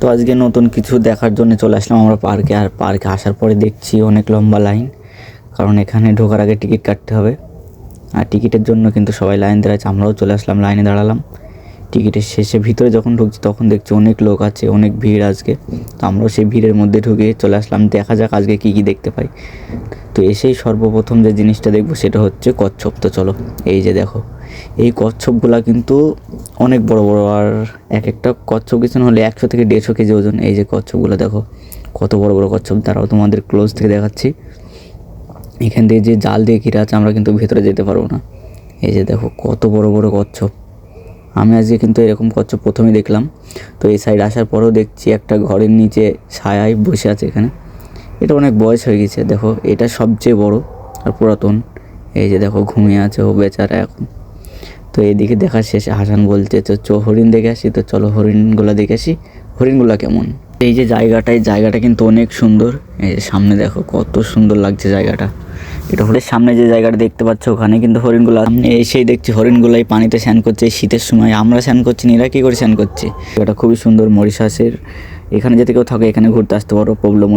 তো আজকে নতুন কিছু দেখার জন্য চলে আসলাম আমরা পার্কে, আর পার্কে আসার পরে দেখছি অনেক লম্বা লাইন, কারণ এখানে ঢোকার আগে টিকিট কাটতে হবে। আর টিকিটের জন্য কিন্তু সবাই লাইন দাঁড়াচ্ছে, আমরাও চলে আসলাম, লাইনে দাঁড়ালাম। টিকিটের শেষে ভিতরে যখন ঢুকছি, তখন দেখছি অনেক লোক আছে, অনেক ভিড় আজকে। তো আমরাও সেই ভিড়ের মধ্যে ঢুকে চলে আসলাম, দেখা যাক আজকে কী কী দেখতে পাই। তো এসেই সর্বপ্রথম যে জিনিসটা দেখব, সেটা হচ্ছে কচ্ছপ। তো চলো, এই যে দেখো, এই কচ্ছপগুলা কিন্তু অনেক বড় বড়, আর এক একটা কচ্ছপ কিছু হলে একশো থেকে দেড়শো কেজি ওজন। এই যে কচ্ছপগুলো দেখো, কত বড় বড় কচ্ছপ। তারাও তোমাদের ক্লোজ থেকে দেখাচ্ছি। এখান দিয়ে যে জাল দিয়ে ঘিরে আছে, আমরা কিন্তু ভেতরে যেতে পারব না। এই যে দেখো, কত বড় বড় কচ্ছপ। আমি আজকে কিন্তু এরকম কচ্ছপ প্রথমে দেখলাম। তো এই সাইড আসার পরেও দেখছি একটা ঘরের নিচে ছায়ায় বসে আছে এখানে। এটা অনেক বয়স হয়ে গেছে, দেখো, এটা সবচেয়ে বড় আর পুরাতন। এই যে দেখো, ঘুমিয়ে আছে ও বেচারা এখন। তো এদিকে দেখার শেষে হাসান বলছে, তো চো, হরিণ দেখে আসি, তো চলো হরিণগুলো দেখে আসি, হরিণগুলো কেমন? এই যে জায়গাটা এই জায়গাটা কিন্তু অনেক সুন্দর। এই যে সামনে দেখো, কত সুন্দর লাগছে জায়গাটা। এটা হলে সামনে যে জায়গাটা দেখতে পাচ্ছ ওখানে কিন্তু হরিণগুলো এসেই দেখছি হরিণগুলাই পানিতে স্নান করছে শীতের সময় আমরা স্নান করছি এরা কী করে স্নান করছে? এটা খুবই সুন্দর মরিশাসের, এখানে যেতে কেউ থাকে এখানে ঘুরতে আসতে পারো, প্রবলেম